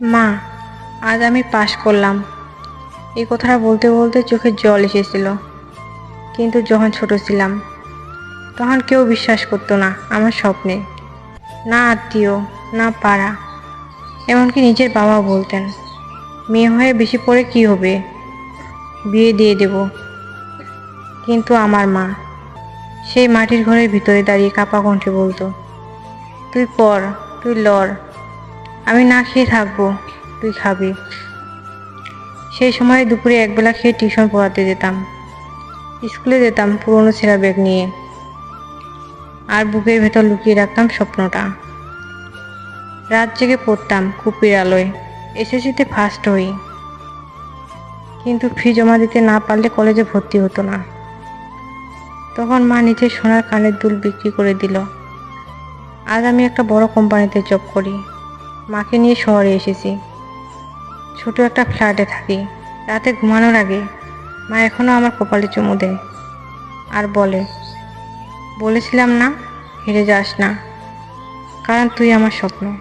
মা, আজ আমি পাশ করলাম। এই কথাটা বলতে বলতে চোখে জল এসেছিল। কিন্তু যখন ছোট ছিলাম, তখন কেউ বিশ্বাস করতো না আমার স্বপ্নে। না আত্মীয়, না পাড়া, এমনকি নিজের বাবা বলতেন, মেয়ে হয়ে বেশি পড়ে কি হবে? বিয়ে দিয়ে দেব। কিন্তু আমার মা সেই মাটির ঘরের ভিতরে দাঁড়িয়ে কাপা কণ্ঠে বলতো, তুই পড়, তুই লড় আমি না খেয়ে থাকব, তুই খাবি। সেই সময় দুপুরে একবেলা খেয়ে টিউশন পড়াতে যেতাম। স্কুলে যেতাম পুরনো ছেঁড়া ব্যাগ নিয়ে। আর বুকের ভেতর লুকিয়ে রাখতাম স্বপ্নটা। রাত জেগে পড়তাম কুপির আলোয়, এসএসসিতে ফার্স্ট হই। কিন্তু ফি জমা দিতে না পারলে কলেজে ভর্তি হতো না। তখন মা নিজের সোনার কানের দুল বিক্রি করে দিল। আজ আমি একটা বড় কোম্পানিতে জব করি। মাকে নিয়ে শহরে এসেছি। ছোট একটা ফ্ল্যাটে থাকি। রাতে ঘুমানোর আগে মা এখনও আমার কপালে চুমু দেয় আর বলে, বলেছিলাম না, হেরে যাস না। কারণ তুই আমার স্বপ্ন।